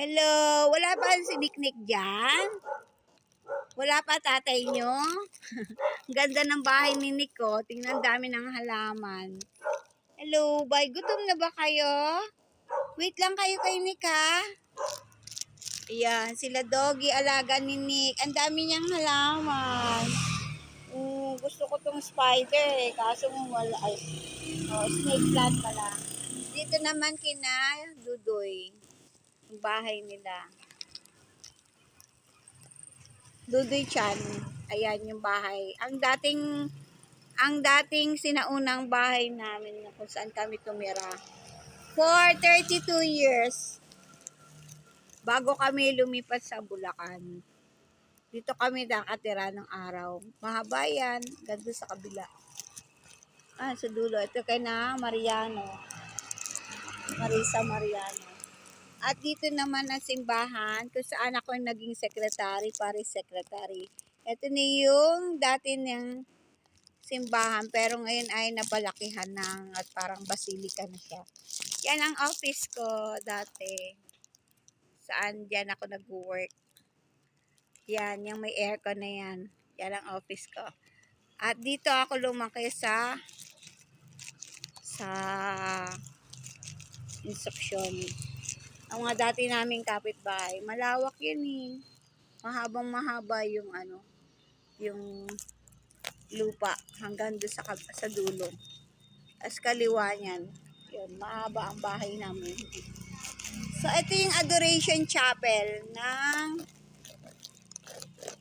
Hello, wala pa si Niknik dyan? Wala pa tatay nyo? Ganda ng bahay ni Nico. Tingnan dami ng halaman. Hello, bay. Gutom na ba kayo? Wait lang kayo kay Nick ha. Ayan, sila doggy, alaga ni Nick. Ang dami niyang halaman. Mm, gusto ko tong spider eh. Kaso wala. Ay, oh, snake plant pala. Dito naman kina Dudoy. Bahay nila. Dudoy Chan. Ayan yung bahay. Ang dating ang dating sinaunang bahay namin na kung saan kami tumira. For 32 years. Bago kami lumipat sa Bulacan. Dito kami nakatira ng araw. Mahaba yan. Ganda sa kabila. Ah, sa dulo. Ito kay na Mariano. Marisa Mariano. At dito naman ang simbahan kung saan ako naging secretary, pare secretary. Ito na yung dati niyang simbahan pero ngayon ay napalakihan ng at parang basilika na siya. Yan ang office ko dati. Saan diyan ako nag-work. Yan, yung may aircon na yan. Yan ang office ko. At dito ako lumaki sa sa instruction. Ang mga dati naming kapitbahay, malawak yan eh. Mahabang mahaba yung ano, yung lupa hanggang doon sa, sa dulo. As kaliwa niyan, yun, mahaba ang bahay namin. So, ito yung Adoration Chapel ng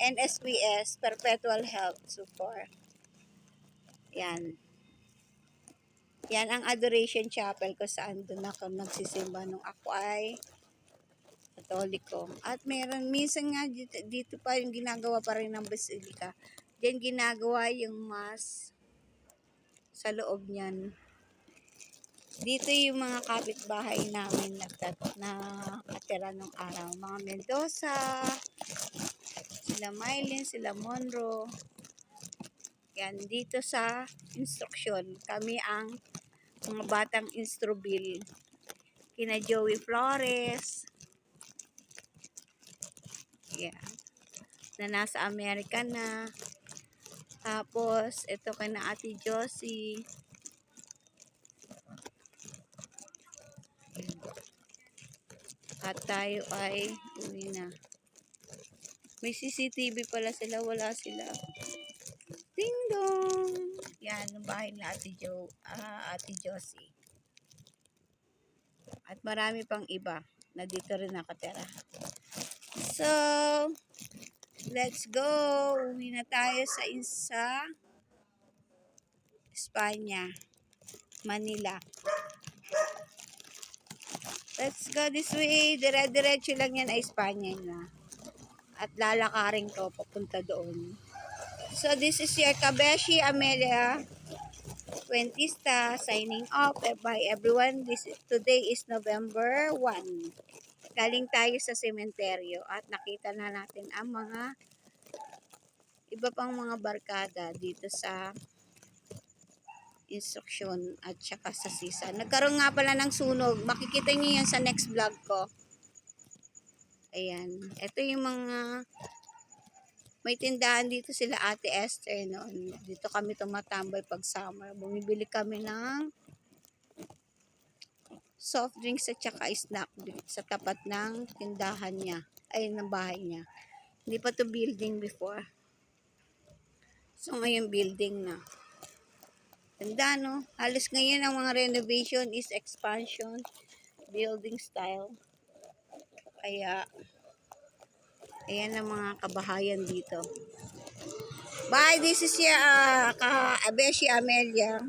NSPS, Perpetual Health Support. Yan. Yan ang Adoration Chapel ko saan doon ako nagsisimba nung ako ay katoliko. At meron, minsan nga dito, dito pa yung ginagawa pa rin ng basilika. Diyan ginagawa yung mas sa loob niyan. Dito yung mga kapitbahay namin nagtat na atira nung araw. Mga Mendoza, sila Mylene, sila Monroe. Yan, dito sa instruction, kami ang mga batang instrubil. Kina Joey Flores. Yan. Na nasa Amerika na. Tapos, ito kay na Ate Josie. At tayo ay uwi na. May CCTV pala sila, wala sila. Ding dong! Yan, ang bahay ni Ate Jo, ah, Ate Josie. At marami pang iba na dito rin nakatira. So, let's go! Uwi na tayo sa isa Espanya, Manila. Let's go this way. Dire-diretso lang yan ay Espanya na. At lalakarin ko papunta doon. So this is your Kabeshi Amelia Fuentista signing off Eh, by everyone. This is, today is November 1. Galing tayo sa sementeryo at nakita na natin ang mga iba pang mga barkada dito sa instruction at saka sa sisa. Nagkaroon nga pala ng sunog. Makikita niyo yan sa next vlog ko. Ayan. Ito yung mga may tindahan dito sila Ate Esther noon. Dito kami tumatambay pag summer. Bumibili kami ng soft drinks at saka snack sa tapat ng tindahan niya. Ay, ng bahay niya. Hindi pa to building before. So, ngayon building na. Ganda, no? Halos ngayon ang mga renovation is expansion, building style. Kaya, ayan ang mga kabahayan dito. Bye, this is your uh, Abeshi Amelia.